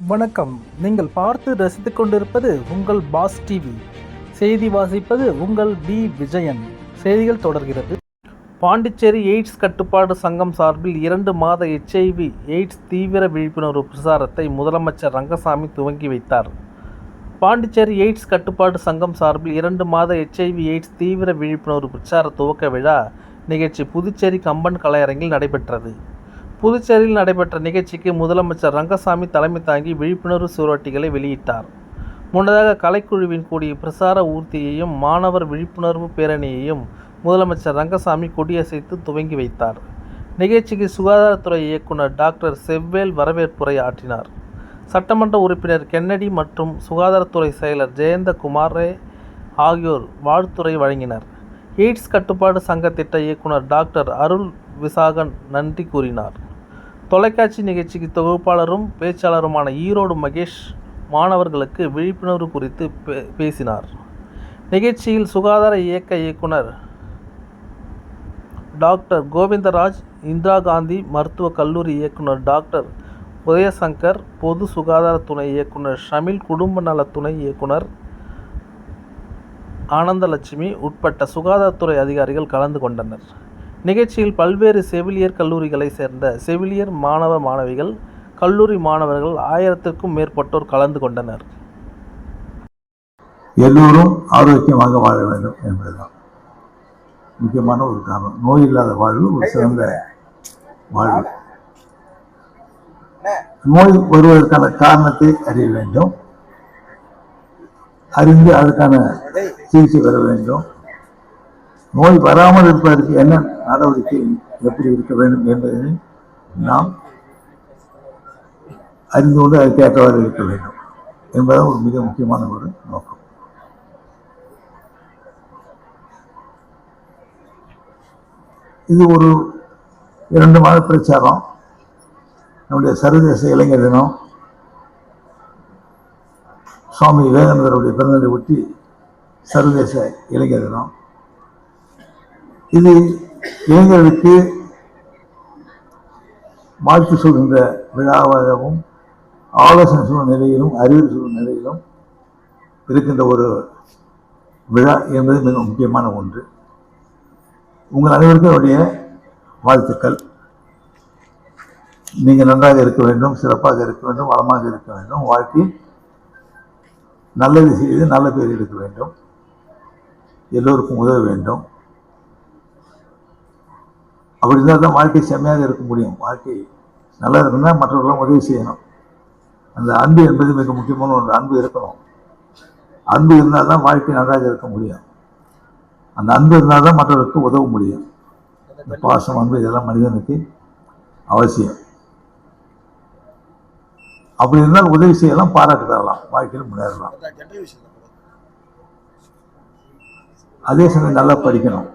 வணக்கம். நீங்கள் பார்த்து ரசித்துக் கொண்டிருப்பது உங்கள் பாஸ் டிவி. செய்தி வாசிப்பது உங்கள் பி விஜயன். செய்திகள் தொடர்கிறது. பாண்டிச்சேரி எய்ட்ஸ் கட்டுப்பாடு சங்கம் சார்பில் இரண்டு மாத எச்ஐவி எய்ட்ஸ் தீவிர விழிப்புணர்வு பிரசாரத்தை முதலமைச்சர் ரங்கசாமி துவங்கி வைத்தார். பாண்டிச்சேரி எய்ட்ஸ் கட்டுப்பாடு சங்கம் சார்பில் இரண்டு மாத எச்ஐவி எய்ட்ஸ் தீவிர விழிப்புணர்வு பிரச்சார துவக்க விழா நிகழ்ச்சி புதுச்சேரி கம்பன் கலையரங்கில் நடைபெற்றது. புதுச்சேரியில் நடைபெற்ற நிகழ்ச்சிக்கு முதலமைச்சர் ரங்கசாமி தலைமை தாங்கி விழிப்புணர்வு சுவரொட்டிகளை வெளியிட்டார். முன்னதாக கலைக்குழுவின் கூடிய பிரசார ஊர்தியையும் மாணவர் விழிப்புணர்வு பேரணியையும் முதலமைச்சர் ரங்கசாமி கொடியசைத்து துவங்கி வைத்தார். நிகழ்ச்சிக்கு சுகாதாரத்துறை இயக்குனர் டாக்டர் செவ்வேல் வரவேற்புரை ஆற்றினார். சட்டமன்ற உறுப்பினர் கென்னடி மற்றும் சுகாதாரத்துறை செயலர் ஜெயந்த குமாரே ஆகியோர் வாழ்த்துறை வழங்கினர். எய்ட்ஸ் கட்டுப்பாடு சங்க திட்ட இயக்குனர் டாக்டர் அருள் விசாகன் நன்றி கூறினார். தொலைக்காட்சி நிகழ்ச்சிக்கு தொகுப்பாளரும் பேச்சாளருமான ஈரோடு மகேஷ் மாணவர்களுக்கு விழிப்புணர்வு குறித்து பே- பேசினார். நிகழ்ச்சியில் சுகாதார இயக்க இயக்குனர் டாக்டர் கோவிந்தராஜ் இந்திரா காந்தி மருத்துவக் கல்லூரி இயக்குனர் டாக்டர் உதயசங்கர் பொது சுகாதார துணை இயக்குனர் ஷமில் குடும்ப நல துணை இயக்குனர் ஆனந்தலட்சுமி உட்பட்ட சுகாதாரத்துறை அதிகாரிகள் கலந்து கொண்டனர். நிகழ்ச்சியில் பல்வேறு செவிலியர் கல்லூரிகளை சேர்ந்த செவிலியர் மாணவ மாணவிகள் கல்லூரி மாணவர்கள் ஆயிரத்திற்கும் மேற்பட்டோர் கலந்து கொண்டனர். எல்லோரும் ஆரோக்கியமாக வாழ வேண்டும் என்பதுதான். முக்கியமான ஒரு காரணம். நோய் இல்லாத வாழ்வு ஒரு சிறந்த வாழ்வு. நோய் வருவதற்கான காரணத்தை அறிய வேண்டும். அறிந்து அதுக்கான சிகிச்சை பெற வேண்டும். நோய் வராமல் இருப்பதற்கு என்ன நடவடிக்கை எப்படி இருக்க வேண்டும் என்பதை நாம் அறிந்து கொண்டு அதுக்கேற்றவாறு இருக்க வேண்டும் என்பதுதான் ஒரு மிக முக்கியமான ஒரு நோக்கம். இது ஒரு இரண்டு மாத பிரச்சாரம். நம்முடைய சர்வதேச இளைஞர் தினம். சுவாமி விவேகானந்தருடைய பிறந்ததை ஒட்டி சர்வதேச இளைஞர் தினம். இது இளைஞர்களுக்கு வாழ்த்து சொல்கின்ற விழாவாகவும் ஆலோசனை சொல்லும் நிலையிலும் அறிவுரை சொல்லும் நிலையிலும் இருக்கின்ற ஒரு விழா என்பது மிக முக்கியமான ஒன்று. உங்கள் அனைவருக்கும் என்னுடைய வாழ்த்துக்கள். நீங்கள் நன்றாக இருக்க வேண்டும் சிறப்பாக இருக்க வேண்டும் வளமாக இருக்க வேண்டும். வாழ்க்கையில் நல்லது செய்து நல்ல பேர் எடுக்க வேண்டும். எல்லோருக்கும் உதவ வேண்டும். அப்படி இருந்தால் தான் வாழ்க்கை செம்மையாக இருக்க முடியும். வாழ்க்கை நல்லா இருக்குன்னா மற்றவர்களும் உதவி செய்யணும். அந்த அன்பு என்பது மிக முக்கியமான ஒன்று. அன்பு இருக்கணும். அன்பு இருந்தால் தான் வாழ்க்கை நன்றாக இருக்க முடியும். அந்த அன்பு இருந்தால் தான் மற்றவர்களுக்கு உதவ முடியும். இந்த பாசம் அன்பு இதெல்லாம் மனிதனுக்கு அவசியம். அப்படி இருந்தால் உதவி செய்யலாம் பாராட்டு தரலாம் வாழ்க்கையில் முன்னேறலாம். அதே சமயம் நல்லா படிக்கணும்.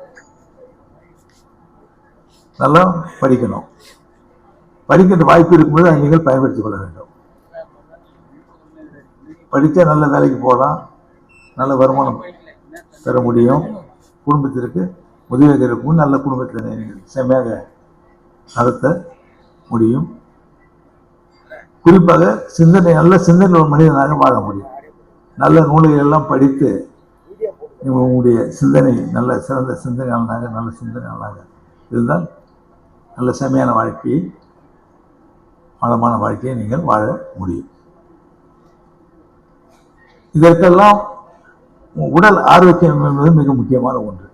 நல்லா படிக்கணும். படிக்கின்ற வாய்ப்பு இருக்கும்போது அதை நீங்கள் பயன்படுத்திக் கொள்ள வேண்டும். படித்தா நல்ல வேலைக்கு போகலாம். நல்ல வருமானம் பெற முடியும். குடும்பத்திற்கு உதவியாக இருக்கும் நல்ல குடும்பத்தில் நீங்கள் செம்மையாக நடத்த முடியும். குறிப்பாக சிந்தனை நல்ல சிந்தனை ஒரு மனிதனாக வாழ முடியும். நல்ல நூல்கள் எல்லாம் படித்து உங்களுடைய சிந்தனை நல்ல சிறந்த சிந்தனையாளனாக நல்ல சிந்தனையாளனாக இருந்தால் நல்ல செம்மையான வாழ்க்கையை வளமான வாழ்க்கையை நீங்கள் வாழ முடியும். இதற்கெல்லாம் உடல் ஆரோக்கியம் என்பது மிக முக்கியமான ஒன்று.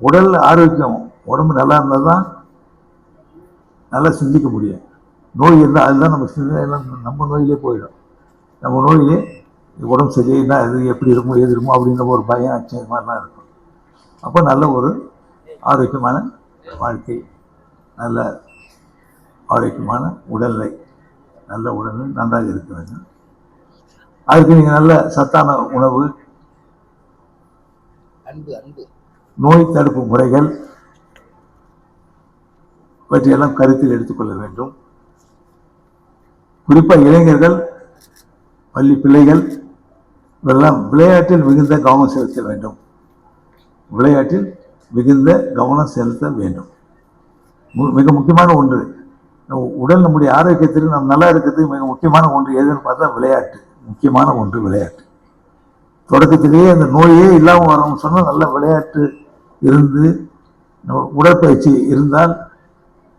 உடல் ஆரோக்கியம் உடம்பு நல்லா இருந்தால் தான் நல்லா சிந்திக்க முடியும். நோய் இருந்தால் அதுதான் நம்ம சிந்தனை எல்லாம் நம்ம நோயிலே போயிடும். நம்ம நோயிலே உடம்பு சரியில்லை அது எப்படி இருக்குமோ எது இருக்குமோ அப்படின்ற ஒரு பயம் அச்சம் மாதிரிலாம் இருக்கும். அப்போ நல்ல ஒரு ஆரோக்கியமான வாழ்க்கை நல்ல ஆரோக்கியமான உடல்நிலை நல்ல உடல்நிலை நன்றாக இருக்க வேண்டும். அதுக்கு நீங்கள் நல்ல சத்தான உணவு அன்பு அன்பு. நோய் தடுப்பு முறைகள் இவற்றையெல்லாம் கருத்தில் எடுத்துக்கொள்ள வேண்டும். குறிப்பாக இளைஞர்கள் பள்ளி பிள்ளைகள் இதெல்லாம் விளையாட்டில் மிகுந்த கவனம் செலுத்த வேண்டும். விளையாட்டில் மிகுந்த கவனம் செலுத்த வேண்டும். மிக முக்கியமான ஒன்று. நம்ம உடல் நம்முடைய ஆரோக்கியத்தில் நம் நல்லா இருக்கிறதுக்கு மிக முக்கியமான ஒன்று. எதுன்னு பார்த்தா விளையாட்டு. முக்கியமான ஒன்று விளையாட்டு. தொடக்கத்திலேயே அந்த நோயே இல்லாமல் வரணும்னு சொன்னால் நல்ல விளையாட்டு இருந்து நம்ம உடற்பயிற்சி இருந்தால்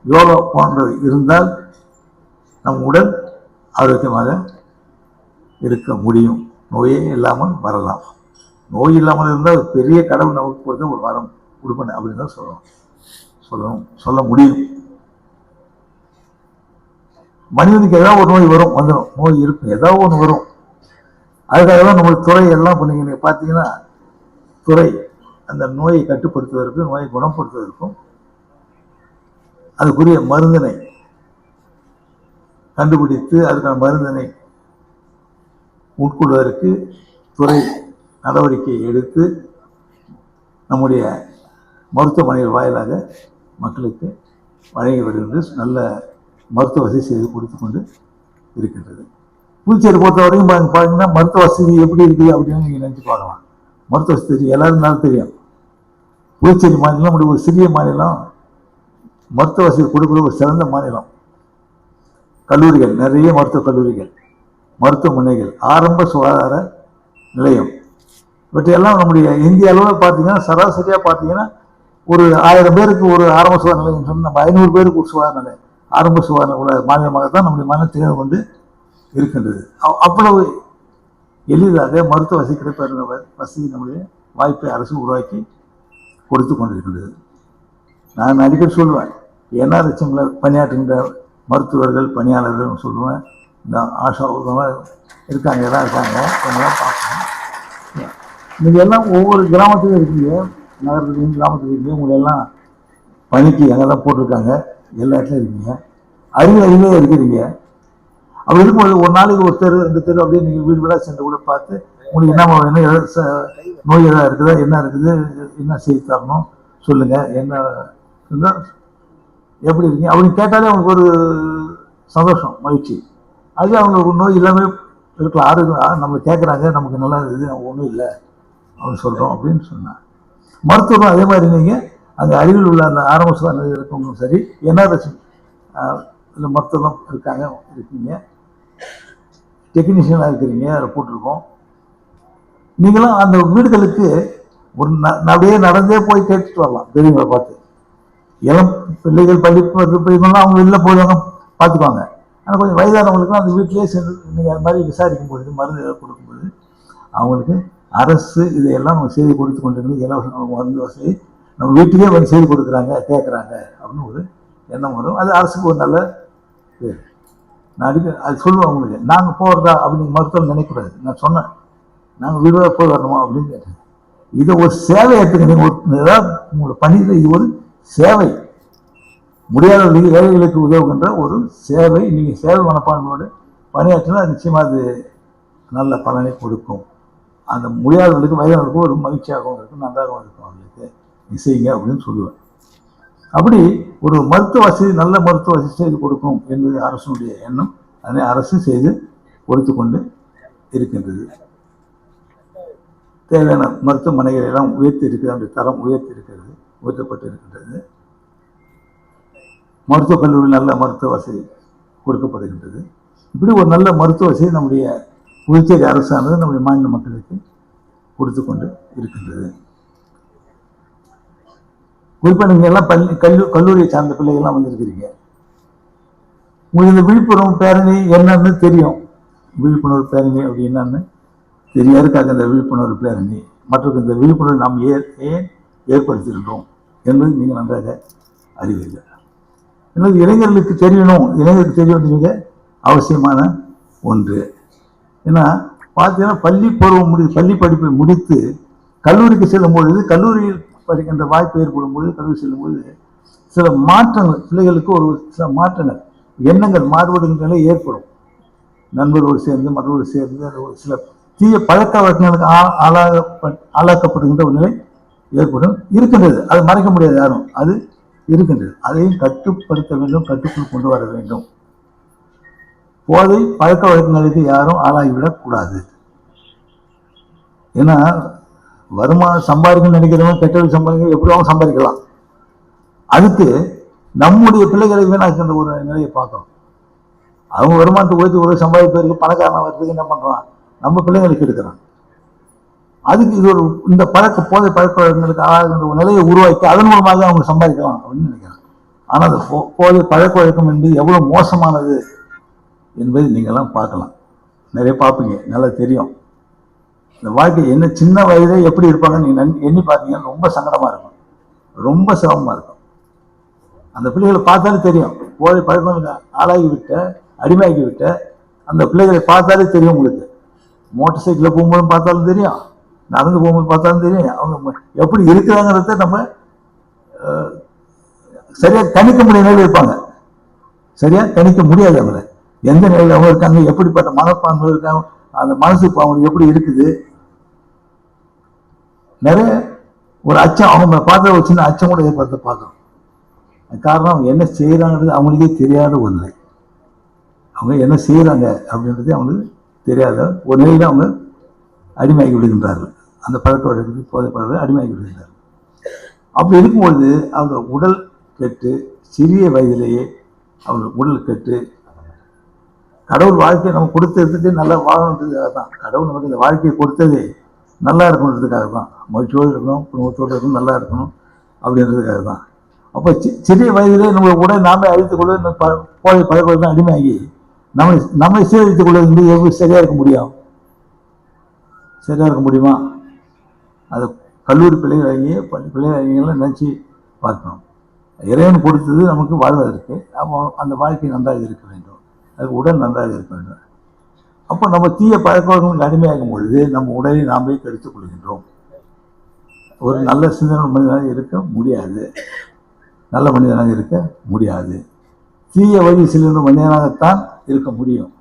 யோகா போன்றவை இருந்தால் நம் உடல் ஆரோக்கியமாக இருக்க முடியும். நோயே இல்லாமல் வரலாம். நோய் இல்லாமல் இருந்தால் ஒரு பெரிய கடவுள் நமக்கு கொடுத்த ஒரு வரம் கொடுப்பேன் அப்படின்னு தான் சொல்லணும். சொல்லணும் சொல்ல முடியும். மனிதனுக்கு ஏதாவது ஒரு நோய் வரும் வந்துடும் நோய் இருக்கும் ஏதாவது ஒன்று வரும். அதுக்காக தான் நம்ம துறை எல்லாம் இப்போ பார்த்தீங்கன்னா துறை அந்த நோயை கட்டுப்படுத்துவதற்கும் நோயை குணப்படுத்துவதற்கும் அதுக்குரிய மருந்தினை கண்டுபிடித்து அதுக்கான மருந்தினை உட்கொள்வதற்கு துறை நடவடிக்கை எடுத்து நம்முடைய மருத்துவமனைகள் வாயிலாக மக்களுக்கு வழங்கி வருகின்ற நல்ல மருத்துவ வசதி செய்து கொடுத்து கொண்டு இருக்கின்றது. புதுச்சேரி பொறுத்த வரைக்கும் பார்த்தீங்கன்னா மருத்துவ வசதி எப்படி இருக்குது அப்படின்னு நீங்கள் நினச்சி பார்க்கலாம். மருத்துவ வசதி தெரியும் எல்லாரும் நல்லா தெரியும். புதுச்சேரி மாநிலம் அப்படி ஒரு சிறிய மாநிலம் மருத்துவ வசதி கொடுக்குற ஒரு சிறந்த மாநிலம். கல்லூரிகள் நிறைய மருத்துவக் கல்லூரிகள் மருத்துவமனைகள் ஆரம்ப சுகாதார நிலையம். இவற்றையெல்லாம் நம்முடைய இந்திய அளவில் பார்த்தீங்கன்னா சராசரியாக பார்த்தீங்கன்னா ஒரு ஆயிரம் பேருக்கு ஒரு ஆரம்ப சுகாதார நிலையம் சொன்னால் நம்ம ஐநூறு பேருக்கு ஒரு சுகாதார நிலையம். ஆரம்ப சுகாதார உள்ள மாநிலமாக தான் நம்முடைய மாநிலம் திகழ்ந்து கொண்டு இருக்கின்றது. அவ்- அவ்வளவு எளிதாக மருத்துவ வசதி கிடைப்பது வசதி நம்முடைய வாய்ப்பை அரசு உருவாக்கி கொடுத்து கொண்டிருக்கின்றது. நான் அடிக்கடி சொல்லுவேன் என்ஆர்எச்எம்ல பணியாற்றுகின்ற மருத்துவர்கள் பணியாளர்கள் சொல்லுவேன். இந்த ஆஷா உதவ இருக்காங்க எல்லாம் இருக்காங்க கொஞ்சம் பார்ப்போம் நீங்கள் எல்லாம் ஒவ்வொரு கிராமத்துலையும் இருக்கீங்க. நகரத்துலையும் கிராமத்துலையும் உங்களெல்லாம் எல்லாம் பணிக்கு அங்கெல்லாம் போட்டிருக்காங்க. எல்லா இடத்துலையும் இருக்கீங்க. அறிவு அறிவே இருக்கிறீங்க. அப்படி இருக்கும்போது ஒரு நாளைக்கு ஒரு தெரு ரெண்டு தெரு அப்படியே நீங்கள் வீடு வீடாக சென்று கூட பார்த்து உங்களுக்கு என்ன வேணும்? எதாவது நோய் எதாவது இருக்குதா? என்ன இருக்குது? என்ன செய்து தரணும்? சொல்லுங்கள் என்ன இருந்தால் எப்படி இருக்கீங்க? அப்படின்னு கேட்டாலே அவங்களுக்கு ஒரு சந்தோஷம் மகிழ்ச்சி. அது அவங்களுக்கு ஒரு நோய் இல்லாமல் இருக்கலாம். ஆரோக்கியம் நம்ம கேட்குறாங்க நமக்கு நல்லா இருக்குது. ஒன்றும் இல்லை. அப்படின்னு சொல்கிறோம் அப்படின்னு சொன்னாங்க. மருத்துவம் அதே மாதிரி நீங்கள் அந்த அருகில் உள்ள அந்த ஆரம்ப சுகாதார இருக்கவங்களும் சரி என்ஆர்எஸ் இந்த மருத்துவம் இருக்காங்க இருக்கீங்க. டெக்னீஷியனாக இருக்கிறீங்க அதில் போட்டிருக்கோம். நீங்களும் அந்த வீடுகளுக்கு ஒரு ந- அப்படியே நடந்தே போய் கேட்டுட்டு வரலாம் பெரியவங்களை பார்த்து. இளம் பிள்ளைகள் பள்ளி பள்ளிலாம் அவங்க வெளில போடுவாங்க பார்த்துக்குவாங்க. ஆனால் கொஞ்சம் வயதானவங்களுக்குலாம் அந்த வீட்டிலேயே சென்று நீங்கள் அது மாதிரி விசாரிக்கும் பொழுது மருந்து ஏதாவது கொடுக்கும் பொழுது அவங்களுக்கு அரசு இதையெல்லாம் நம்ம செய்து கொடுத்து கொண்டிருக்கிறது. இலவச மருந்து வசதி. நம்ம வீட்டுக்கே வந்து செய்து கொடுக்குறாங்க கேட்குறாங்க அப்படின்னு ஒரு எண்ணம் வரும். அது அரசுக்கு ஒரு நல்ல பேர் நான் அடிக்க அது சொல்லுவேன் அவங்களுக்கு நாங்கள் போகிறதா அப்படின்னு மருத்துவம் நினைக்கக்கூடாது. நான் சொன்னேன். நாங்கள் வீடாக போய் வரணுமா அப்படின்னு கேட்டேன். இதை ஒரு சேவை எடுத்துக்க நீங்கள் ஒரு ஏதாவது உங்களை பணியில் இது ஒரு சேவை. முடியாதவர்களுக்கு ஏழைகளுக்கு உதவுகின்ற ஒரு சேவை. நீங்கள் சேவை மனப்பான்மையோடு பணியாற்றினா நிச்சயமாக அது நல்ல பலனை கொடுக்கும். அந்த முடியாதவர்களுக்கு வயதானவர்களுக்கு ஒரு மகிழ்ச்சியாகவும் இருக்கும் நன்றாகவும் இருக்கும் அவர்களுக்கு நீ செய்யுங்க அப்படின்னு சொல்லுவேன். அப்படி ஒரு மருத்துவ வசதி நல்ல மருத்துவ வசதி செய்து கொடுக்கும் என்பது அரசனுடைய எண்ணம். அதனை அரசு செய்து கொடுத்து கொண்டு இருக்கின்றது. தேவையான மருத்துவமனைகள் எல்லாம் உயர்த்தி இருக்கிறது தரம் உயர்த்தி இருக்கிறது உயர்த்தப்பட்டு இருக்கின்றது. மருத்துவக் கல்லூரியில் நல்ல மருத்துவ வசதி கொடுக்கப்படுகின்றது. இப்படி ஒரு நல்ல மருத்துவ வசதி நம்முடைய புதுச்சேரி அரசானது நம்முடைய மாநில மக்களுக்கு கொடுத்து கொண்டு இருக்கின்றது. குறிப்பாக நீங்கள் எல்லாம் பள்ளி கல்லூ கல்லூரியை சார்ந்த பிள்ளைகள்லாம் வந்திருக்கிறீங்க. உங்களுக்கு இந்த விழிப்புணர்வு பேரணி என்னன்னு தெரியும். விழிப்புணர்வு பேரணி அப்படி என்னன்னு தெரியாதுக்காக இந்த விழிப்புணர்வு பேரணி. மற்றவர்கள் இந்த விழிப்புணர்வு நாம் ஏன் ஏன் ஏற்படுத்தியிருக்கிறோம் என்பது நீங்கள் நன்றாக அறிவீர்கள். என்பது இளைஞர்களுக்கு தெரியணும். இளைஞர்களுக்கு தெரிய வேண்டிய மிக அவசியமான ஒன்று. ஏன்னா பார்த்தீங்கன்னா பள்ளி பருவம் முடி பள்ளி படிப்பை முடித்து கல்லூரிக்கு செல்லும் பொழுது கல்லூரியில் படிக்கின்ற வாய்ப்பு ஏற்படும் பொழுது கல்லூரி செல்லும் பொழுது சில மாற்றங்கள் பிள்ளைகளுக்கு ஒரு சில மாற்றங்கள் எண்ணங்கள் மாறுபடுகின்றன நிலை ஏற்படும். நண்பரோடு சேர்ந்து மற்றவரோடு சேர்ந்து அது ஒரு சில தீய பழக்க வழக்கங்களுக்கு ஆ- ஆளாக ஆளாக்கப்படுகின்ற ஒரு நிலை ஏற்படும் இருக்கின்றது. அது மறைக்க முடியாது யாரும். அது இருக்கின்றது. அதையும் கட்டுப்படுத்த வேண்டும் கட்டுக்குள் கொண்டு வர வேண்டும். போதை பழக்க வழக்கங்களுக்கு யாரும் ஆளாகிவிடக் கூடாது ஏன்னா வருமானம் சம்பாதிக்கணும்னு நினைக்கிறவங்க கெட்டவர்கள் சம்பாதிக்க எப்படி சம்பாதிக்கலாம். அதுக்கு நம்முடைய பிள்ளைகளை வீணாக்கின்ற ஒரு நிலையை பார்க்கணும். அவங்க வருமானத்தை உயர்த்தி ஒரு சம்பாதிப்பதற்கு பணக்காரனா வர்றதுக்கு என்ன பண்றான்? நம்ம பிள்ளைங்களுக்கு எடுக்கிறான். அதுக்கு இது ஒரு இந்த பழக்க போதை பழக்க வழக்கங்களுக்கு ஆளாகின்ற ஒரு நிலையை உருவாக்கி அதன் மூலமாக அவங்க சம்பாதிக்கலாம் அப்படின்னு நினைக்கிறாங்க ஆனால் அந்த போ- போதை பழக்க வழக்கம் என்பது எவ்வளவு மோசமானது என்பதை நீங்கள்லாம் பார்க்கலாம். நிறைய பார்ப்பீங்க. நல்லா தெரியும். இந்த வாழ்க்கை என்ன சின்ன வயதே எப்படி இருப்பாங்கன்னு நீங்கள் எண்ணி பார்த்தீங்கன்னா ரொம்ப சங்கடமாக இருக்கும். ரொம்ப சிரமமாக இருக்கும். அந்த பிள்ளைகளை பார்த்தாலே தெரியும். போதை பழக்கம் ஆளாகி விட்ட அடிமையாகி விட்ட அந்த பிள்ளைகளை பார்த்தாலே தெரியும் உங்களுக்கு. மோட்டார் சைக்கிளில் போகும்போது பார்த்தாலும் தெரியும். நடந்து போகும்போது பார்த்தாலும் தெரியும். அவங்க எப்படி இருக்கிறாங்கிறத நம்ம சரியாக கணிக்க முடியாத இருப்பாங்க. சரியாக கணிக்க முடியாது அவரை எந்த நிலையில் அவங்க இருக்காங்க எப்படிப்பட்ட மனப்பான்மை இருக்காங்க அந்த மனசு இப்ப அவங்களுக்கு எப்படி இருக்குது? நிறைய ஒரு அச்சம் அவங்க பார்த்த ஒரு சின்ன அச்சம் கூட ஏற்படுத்த பார்க்குறோம். காரணம் அவங்க என்ன செய்கிறாங்கிறது அவங்களுக்கே தெரியாத ஒரு நிலை. அவங்க என்ன செய்கிறாங்க அப்படின்றது அவங்களுக்கு தெரியாத ஒரு நிலையில் அவங்க அடிமையாகி விடுகின்றார்கள். அந்த பழக்க வழக்கத்துக்கு போதை பழக்க அடிமையாகி விடுகின்றார்கள். அப்படி இருக்கும்பொழுது அவங்க உடல் கெட்டு சிறிய வயதிலேயே அவங்க உடல் கெட்டு கடவுள் வாழ்க்கையை நம்ம கொடுத்ததுக்கு நல்லா வாழணுன்றதுக்காக தான். கடவுள் நமக்கு இந்த வாழ்க்கையை கொடுத்ததே நல்லா இருக்கணுன்றதுக்காக தான். மகிழ்ச்சியோடு இருக்கணும் குடும்பத்தோடு இருக்கணும் நல்லா இருக்கணும் அப்படின்றதுக்காக தான். அப்போ சி சிறிய வயதிலே நம்ம கூட நாமே அழித்துக் கொள்வது இந்த ப- போதை பழக்கம் அடிமையாகி நம்மளை நம்மை சீரழித்துக் கொள்வது வந்து எப்படி சரியாக இருக்க முடியும்? சரியாக இருக்க முடியுமா? அது கல்லூரி பிள்ளைகளாகிய பள்ளி பிள்ளைகளாகியெல்லாம் நினச்சி பார்க்கணும். இறைவன் கொடுத்தது நமக்கு வாழ்வதற்கு அப்போ அந்த வாழ்க்கை நன்றாக இருக்க வேண்டும் அதுக்கு உடல் நன்றாக இருக்க வேண்டும். அப்போ நம்ம தீய பழக்க அடிமையாகும் பொழுது நம்ம உடலை நாமே கெடுத்துக் கொள்கின்றோம். ஒரு நல்ல சிந்தனை மனிதனாக இருக்க முடியாது. நல்ல மனிதனாக இருக்க முடியாது. தீய வழி செல்கின்ற மனிதனாகத்தான் இருக்க முடியும்.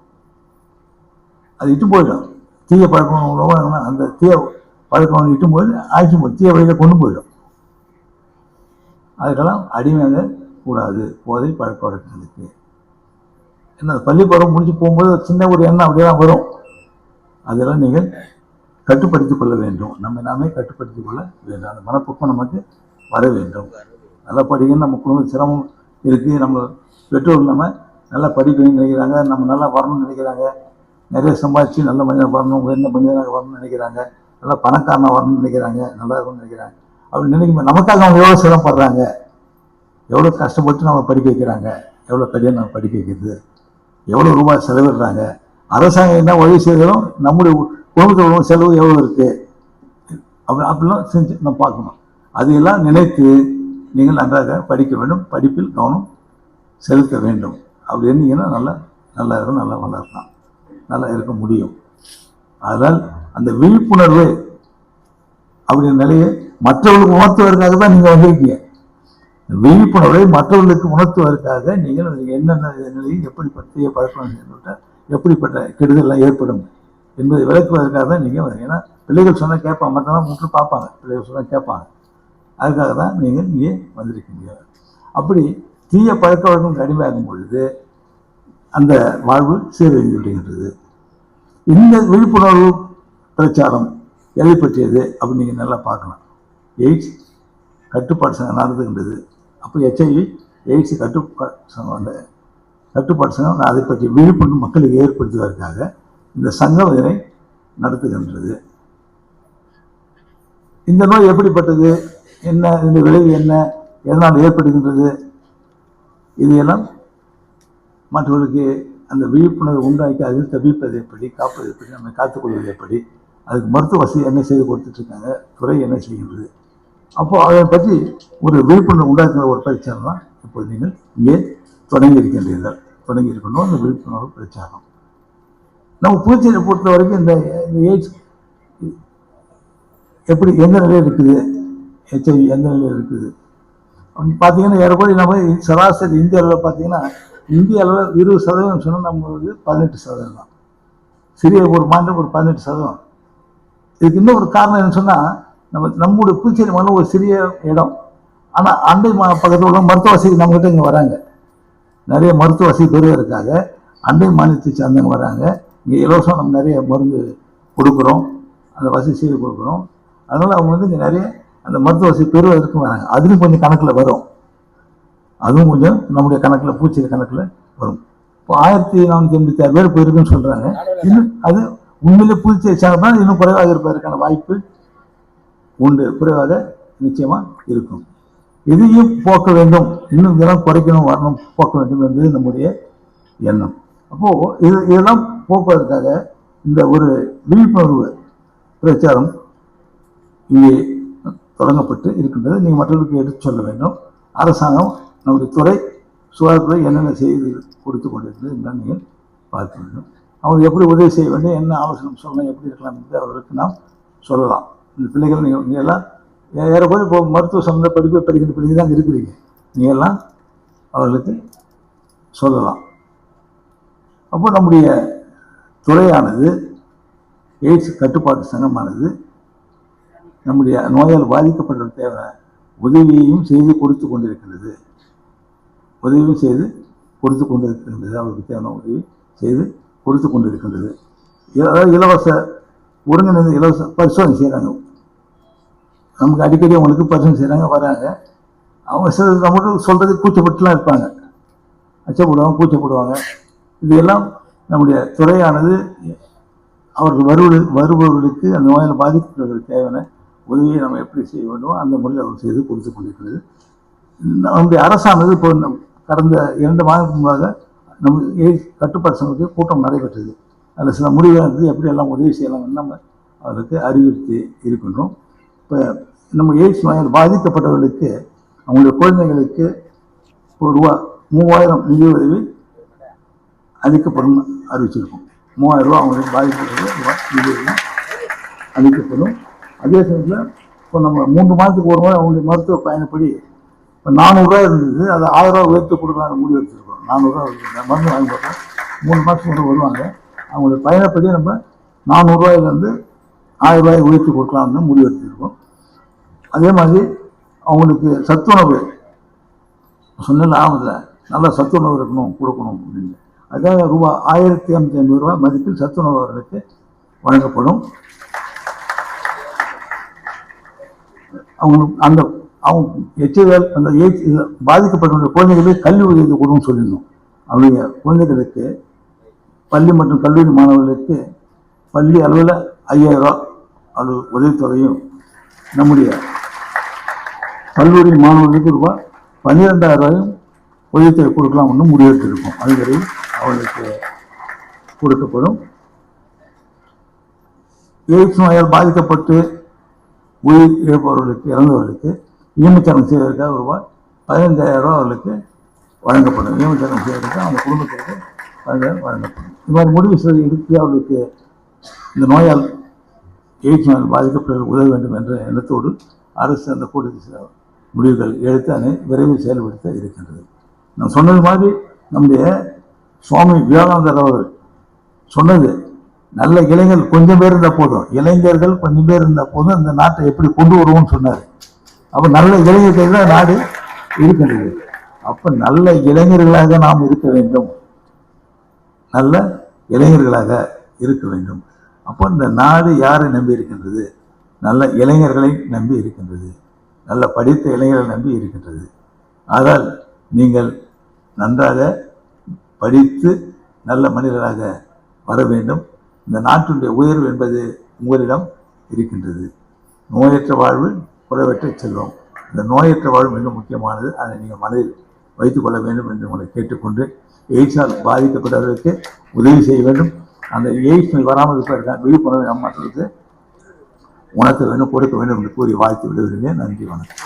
அது இட்டு போயிடும். தீய பழக்கம் அந்த தீய பழக்கம் இட்டு போய் ஆட்சி தீய வழியில் கொண்டு போயிடும். அதுக்கெல்லாம் அடிமையாக கூடாது. போதை பழக்க வழக்கங்களுக்கு என்ன பள்ளிப்பருவம் முடிஞ்சு போகும்போது சின்ன ஒரு எண்ணம் அப்படியெல்லாம் வரும். அதெல்லாம் நீங்கள் கட்டுப்படுத்திக் கொள்ள வேண்டும். நம்ம நாமே கட்டுப்படுத்திக் கொள்ள வேண்டும். அந்த மனப்பக்குவம் நமக்கு வர வேண்டும். நல்லா படிக்கணும் நம்ம குடும்ப சிரமம் இருக்குது நம்ம பெற்றோர் நம்ம நல்லா படிக்கணும்னு நினைக்கிறாங்க. நம்ம நல்லா வரணும்னு நினைக்கிறாங்க. நிறைய சம்பாதிச்சு நல்ல மனிதனாக வரணும். உயர்ந்த மனிதனாக வரணும்னு நினைக்கிறாங்க. நல்லா பணக்காரனாக வரணும்னு நினைக்கிறாங்க. நல்லா இருக்கணும்னு நினைக்கிறாங்க. அப்படி நினைக்கும் நமக்காக அவங்க எவ்வளோ சிரமப்படுறாங்க? எவ்வளோ கஷ்டப்பட்டு நம்ம படிக்க வைக்கிறாங்க? எவ்வளோ கடினம் நம்ம படிக்க வைக்கிறது? எவ்வளோ ரூபாய் செலவிடுறாங்க? அரசாங்கம் என்ன உதவி செய்தாலும் நம்முடைய குடும்பத்தோட செலவு எவ்வளோ இருக்குது அப்படி அப்படிலாம் செஞ்சு நம்ம பார்க்கணும். அதையெல்லாம் நினைத்து நீங்கள் நன்றாக படிக்க வேண்டும். படிப்பில் கவனம் செலுத்த வேண்டும். அப்படி இருந்தீங்கன்னா நல்லா நல்லா இருக்கும் நல்லா வளரலாம். நல்லா இருக்க முடியும். அதனால் அந்த விழிப்புணர்வு அப்படின்ற நிலையை மற்றவர்களுக்கு உணர்த்துவதற்காக தான் நீங்கள் வந்திருக்கீங்க. விழிப்புணர்வை மற்றவர்களுக்கு உணர்த்துவதற்காக நீங்கள் அதுக்கு என்னென்ன நிலையில் எப்படிப்பட்ட பழக்கம் செய்துவிட்டால் எப்படிப்பட்ட கெடுதல்லாம் ஏற்படும் என்பதை விளக்குவதற்காக தான் நீங்கள் ஏன்னா பிள்ளைகள் சொன்னால் கேட்பாங்க. மற்றவங்க முற்று பார்ப்பாங்க. பிள்ளைகள் சொன்னால் கேட்பாங்க. அதுக்காக தான் நீங்கள் இங்கே வந்திருக்கீங்க. அப்படி தீய பழக்க வழக்கம் கடுமையாகும் பொழுது அந்த வாழ்வு சீரழிந்து விடுகின்றது இந்த விழிப்புணர்வு பிரச்சாரம் எதை பற்றியது அப்படின்னு நீங்கள் நல்லா பார்க்கலாம். எய்ட்ஸ் கட்டுப்பாடு சங்கம் நடந்துகின்றது. அப்போ ஹெச்ஐவி எய்ட்ஸ் கட்டுப்பாடு சங்கம் அந்த கட்டுப்பாடு சங்கம் அதை பற்றி விழிப்புணர்வு மக்களுக்கு ஏற்படுத்துவதற்காக இந்த சங்கம் இதனை நடத்துகின்றது. இந்த நோய் எப்படிப்பட்டது? என்ன? இந்த விளைவு என்ன? எதனால் ஏற்படுகின்றது? இதையெல்லாம் மற்றவர்களுக்கு அந்த விழிப்புணர்வு உண்டாக்கி அதில் தவிப்பது எப்படி? காப்பது எப்படி? நம்ம காத்துக்கொள்வது எப்படி? அதுக்கு மருத்துவ வசதி என்ன செய்து கொடுத்துட்ருக்காங்க துறை என்ன செய்கின்றது? அப்போ அதை பற்றி ஒரு விழிப்புணர்வு உண்டாக்குற ஒரு பிரச்சாரம் தான் இப்போது நீங்கள் இங்கே தொடங்கி இருக்கின்றீர்கள் தொடங்கி இருக்கணும் அந்த விழிப்புணர்வு பிரச்சாரம் நம்ம புதுச்சேரியை பொறுத்த வரைக்கும் இந்த ஏஜ் எய்ட்ஸ் எப்படி எந்த நிலையில் இருக்குது? ஹெச்ஐவி எந்த நிலையில் இருக்குது? அப்படின்னு பார்த்தீங்கன்னா ஏறக்குறைய நம்ம சராசரி இந்திய அளவில் பார்த்தீங்கன்னா இந்திய அளவில் இருபது சதவீதம் சொன்னால் நம்ம பதினெட்டு சதவீதம் தான். சிறிய ஒரு மாநிலம் ஒரு பதினெட்டு சதவீதம். இதுக்கு இன்னும் ஒரு காரணம் என்னன்னு சொன்னால் நம்ம நம்முடைய புதுச்சேரி மாநிலம் ஒரு சிறிய இடம். ஆனால் அண்டை மா பக்கத்தில் உள்ள மருத்துவ வசதி நம்மகிட்ட இங்கே வராங்க. நிறைய மருத்துவ வசதி பெறுவதற்காக அண்டை மாநிலத்தை சார்ந்தவங்க வராங்க. இங்கே இலவசம் நம்ம நிறைய மருந்து கொடுக்குறோம். அந்த வசதி செய்து கொடுக்குறோம். அதனால் அவங்க வந்து இங்கே நிறைய அந்த மருத்துவ வசதி பெறுவதற்கும் வராங்க. அதுலேயும் கொஞ்சம் கணக்கில் வரும். அதுவும் கொஞ்சம் நம்முடைய கணக்கில் பூச்சிகள் கணக்கில் வரும். இப்போ ஆயிரத்தி நானூற்றி எண்பத்தி ஆறு பேர் போயிருக்குன்னு சொல்கிறாங்க இன்னும் அது உண்மையிலே புதுச்சேரி வச்சாங்கன்னா இன்னும் குறைவாக இருப்பதற்கான வாய்ப்பு உண்டு. குறைவாக நிச்சயமாக இருக்கும். இதையும் போக்க வேண்டும். இன்னும் இதெல்லாம் குறைக்கணும் வரணும் போக்க வேண்டும் என்பது நம்முடைய எண்ணம். அப்போது இது இதெல்லாம் போக்குவதற்காக இந்த ஒரு விழிப்புணர்வு பிரச்சாரம் இங்கே தொடங்கப்பட்டு இருக்கின்றது. நீங்கள் மற்றவர்களுக்கு எடுத்து சொல்ல வேண்டும். அரசாங்கம் நம்முடைய துறை சுகாதாரத்துறை என்னென்ன செய்து கொடுத்து கொண்டிருக்கிறது என்றால் நீங்கள் பார்க்க வேண்டும். அவங்க எப்படி உதவி செய்ய வேண்டும் என்ன ஆலோசனை சொல்லணும் எப்படி இருக்கலாம் என்று அவர்களுக்கு நாம் சொல்லலாம். இந்த பிள்ளைகள் நீங்கள் நீங்கள் எல்லாம் ஏ- ஏறக்குறைய இப்போ மருத்துவ சம்மந்த படிப்பை படிக்கிற பிள்ளைங்க தான் இருக்கிறீங்க. நீங்கள்லாம் எல்லாம் அவர்களுக்கு சொல்லலாம். அப்போ நம்முடைய துறையானது எய்ட்ஸ் கட்டுப்பாட்டு சங்கமானது நம்முடைய நோயால் பாதிக்கப்பட்ட தேவை உதவியையும் செய்து கொடுத்து கொண்டிருக்கிறது. உதவியும் செய்து கொடுத்து கொண்டிருக்கின்றது. அவருக்கு தேவையான உதவி செய்து கொடுத்து கொண்டிருக்கின்றது. அதாவது இலவச ஒருங்கிணைந்த இலவச பரிசோதனை செய்கிறாங்க நமக்கு அடிக்கடி அவங்களுக்கு பரிசோதனை செய்கிறாங்க வராங்க. அவங்க சில நம்மளுக்கு சொல்கிறது கூச்சப்பட்டுலாம் இருப்பாங்க. அச்சப்படுவாங்க கூச்சப்படுவாங்க. இதெல்லாம் நம்முடைய துறையானது அவர்கள் வருவது வருபவர்களுக்கு அந்த நோயால் பாதிக்கப்பட்டவர்களுக்கு தேவையான உதவியை நம்ம எப்படி செய்ய வேண்டுமோ அந்த முறையில் அவர் செய்து கொடுத்து கொண்டிருக்கிறது. நம்முடைய அரசானது இப்போ கடந்த இரண்டு மாதத்துக்கு முன்பாக நம்ம எய்ட்ஸ் கட்டுப்பாட்டு சங்கத்துக்கு கூட்டம் நடைபெற்றது. அதில் சில முடிவுகள் இருந்து எப்படி எல்லாம் உதவி செய்யலாம்னு நம்ம அவருக்கு அறிவுறுத்தி இருக்கின்றோம். இப்போ நம்ம எய்ட்ஸ் நோயால் பாதிக்கப்பட்டவர்களுக்கு அவங்களுடைய குழந்தைங்களுக்கு ஒரு ரூபா மூவாயிரம் நிதி உதவி அளிக்கப்படும் அறிவிச்சிருக்கோம். மூவாயிரம் ரூபா அவங்களுக்கு பாதிக்கப்பட்டது நிதி உதவி அளிக்கப்படும். அதே சமயத்தில் இப்போ நம்ம மூன்று மாதத்துக்கு ஒரு முறை அவங்களுடைய மருத்துவ பயணப்படி இப்போ நானூறுரூவா இருந்தது அதை ஆயிரரூவா உயர்த்து கொடுக்கலாம்னு முடிவு எடுத்துருக்கோம். நானூறுரூவா மருந்து வாங்கி பார்த்தோம் மூணு மாதத்துக்கு ஒன்று வருவாங்க. அவங்களுடைய பயணப்படி நம்ம நானூறுரூவாயிலேருந்து ஆயிரம் ரூபாய் உயர்த்தி கொடுக்கலாம்னு முடிவெடுத்திருக்கோம் அதே மாதிரி அவங்களுக்கு சத்துணவு. சொன்ன ஆகுதுல நல்ல சத்துணவு இருக்கணும் கொடுக்கணும் அப்படின்னு. அதுக்காக ரூபா ஆயிரத்தி ஐநூற்றி ஐம்பது ரூபாய் மதிப்பில் சத்துணவு அவர்களுக்கு வழங்கப்படும். அவங்களுக்கு அந்த அவங்க எச்ஐஎல் அந்த ஏஜ் பாதிக்கப்பட்ட குழந்தைகளுக்கு கல்வி உதவி கொடுன்னு சொல்லிடணும். அவங்க குழந்தைகளுக்கு பள்ளி மற்றும் கல்லூரி மாணவர்களுக்கு பள்ளி அளவில் ஐயாயிரம் ரூபா அது உதவித்தொகையும் நம்முடைய கல்லூரி மாணவர்களுக்கு ரூபாய் பன்னிரெண்டாயிரம் ரூபாயும் உதவித்தொகை கொடுக்கலாம் ஒன்றும் முடிவெடுத்திருக்கோம். அதுவரை அவர்களுக்கு கொடுக்கப்படும். எய்ட்ஸ் நோயால் பாதிக்கப்பட்டு உயிர் இழப்பவர்களுக்கு இறந்தவர்களுக்கு ஈமச்சனம் செய்வதற்காக ரூபாய் பதினைஞ்சாயிரம் ரூபாய் அவர்களுக்கு வழங்கப்படும். ஈமச்சனம் செய்வதற்கு அவங்க குடும்பத்திற்கு பதினஞ்சாயிரம் வழங்கப்படும். இது மாதிரி முடிவு செய்து எடுத்து அவர்களுக்கு இந்த நோயால் எய்ட்ஸ் நோயால் பாதிக்கப்பட்டவர்கள் உதவ வேண்டும் என்ற எண்ணத்தோடு அரசு அந்த கூட்டத்தில் முடிவுகள் எடுத்து அதனை விரைவில் செயல்படுத்த இருக்கின்றது. நான் சொன்னது மாதிரி நம்முடைய சுவாமி விவேகானந்தர் அவர்கள் சொன்னது நல்ல இளைஞர்கள் கொஞ்சம் பேர் இருந்தால் போதும் இளைஞர்கள் கொஞ்சம் பேர் இருந்தால் போதும் இந்த நாட்டை எப்படி கொண்டு வருவோம்னு சொன்னார். அப்போ நல்ல இளைஞர்கள் தான் நாடு இருக்கின்றது. அப்போ நல்ல இளைஞர்களாக நாம் இருக்க வேண்டும். நல்ல இளைஞர்களாக இருக்க வேண்டும். அப்போ இந்த நாடு யாரை நம்பி இருக்கின்றது? நல்ல இளைஞர்களை நம்பி இருக்கின்றது. நல்ல படித்த இளைஞர்களை நம்பி இருக்கின்றது. ஆனால் நீங்கள் நன்றாக படித்து நல்ல மனிதராக வர வேண்டும். இந்த நாட்டினுடைய உயர்வு என்பது உங்களிடம் இருக்கின்றது. நோயற்ற வாழ்வு குறைவற்ற செல்வம். இந்த நோயற்ற வாழ்வு மிக முக்கியமானது. அதை நீங்கள் மனதில் வைத்துக்கொள்ள வேண்டும் என்று உங்களை கேட்டுக்கொண்டு எய்ட்ஸால் பாதிக்கப்பட்டவர்களுக்கு உதவி செய்ய வேண்டும். அந்த எய்ட்ஸ் நோய் வராமல் இருப்பதற்கான விழிப்புணர்வு நம் உனக்கு வேணும் கொடுக்க வேண்டும் என்று கூறி வாழ்த்து விடுகிறேன். நன்றி வணக்கம்.